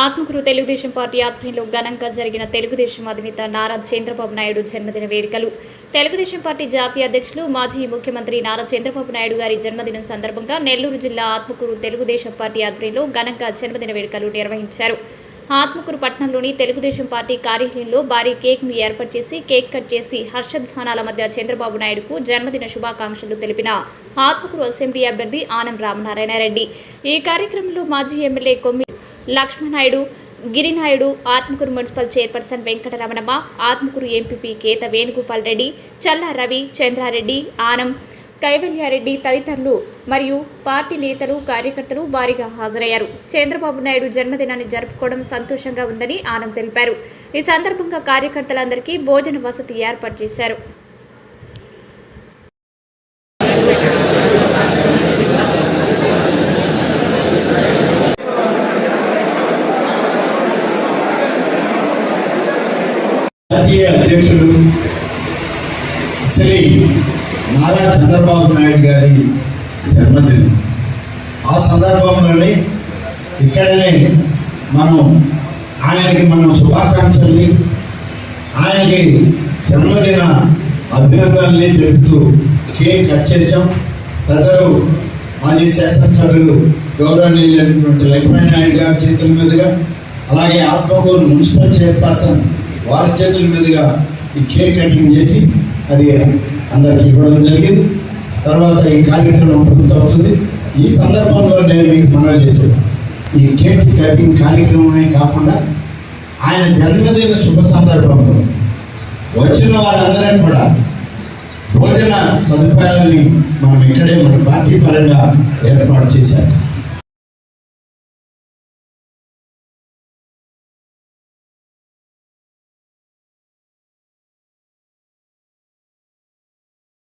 Atmakur Telugu Desam party ఆధ్వర్యంలో ఘనంగా జరిగిన తెలుగుదేశం అధినేత నారా చంద్రబాబు నాయుడు జన్మదిన వేడుకలు. తెలుగుదేశం పార్టీ జాతీయ అధ్యక్షులు మాజీ ముఖ్యమంత్రి నారా చంద్రబాబు నాయుడు గారి జన్మదినం సందర్భంగా నెల్లూరు జిల్లా ఆత్మకూరు తెలుగుదేశం పార్టీ ఆధ్వర్యంలో ఘనంగా జన్మదిన వేడుకలు నిర్వహించారు. ఆత్మకూరు పట్టణంలోని తెలుగుదేశం పార్టీ కార్యాలయంలో భారీ కేక్ను ఏర్పాటు చేసి కేక్ కట్ చేసి హర్షధ్వానాల మధ్య చంద్రబాబు నాయుడుకు జన్మదిన శుభాకాంక్షలు తెలిపిన ఆత్మకూరు అసెంబ్లీ అభ్యర్థి ఆనం రామనారాయణ రెడ్డి. ఈ కార్యక్రమంలో మాజీ MLA Kommi Lakshmanaidu Girinaidu Atmakur municipal chairperson Venkataramanamma Atmakur MPP Ketha Venugopal Reddy Challa Ravi Chandrareddy Anam Kaivalyareddy తదితరులు మరియు పార్టీ నేతలు కార్యకర్తలు భారీగా హాజరయ్యారు. చంద్రబాబు నాయుడు జన్మదినాన్ని జరుపుకోవడం సంతోషంగా ఉందని ఆనం తెలిపారు. ఈ సందర్భంగా కార్యకర్తలందరికీ భోజన వసతి ఏర్పాటు చేశారు. జాతీయ అధ్యక్షుడు శ్రీ నారా చంద్రబాబు నాయుడు గారి జన్మదినం. ఆ సందర్భంలోనే ఇక్కడనే మనం ఆయనకి మనం శుభాకాంక్షల్ని ఆయనకి జన్మదిన అభినందనల్ని తెలుపుతూ కేక్ కట్ చేశాం. పెద్దలు మాజీ శాసనసభ్యులు గౌరవనీయులైనటువంటి లక్ష్మణ్ నాయుడు గారి చేతుల మీదుగా అలాగే ఆత్మకూరు మున్సిపల్ చైర్పర్సన్ వారి చేతుల మీదుగా ఈ కేక్ కటింగ్ చేసి అది అందరికి ఇవ్వడం జరిగింది. తర్వాత ఈ కార్యక్రమం పూర్తవుతుంది ఈ సందర్భంలో నేను మీకు మనవి చేశాను ఈ కేక్ కటింగ్ కార్యక్రమమే కాకుండా ఆయన జన్మదిన శుభ సందర్భంలో వచ్చిన వారందరం కూడా భోజన సదుపాయాలని మనం ఇక్కడే మన పార్టీ పరంగా ఏర్పాటు చేశారు.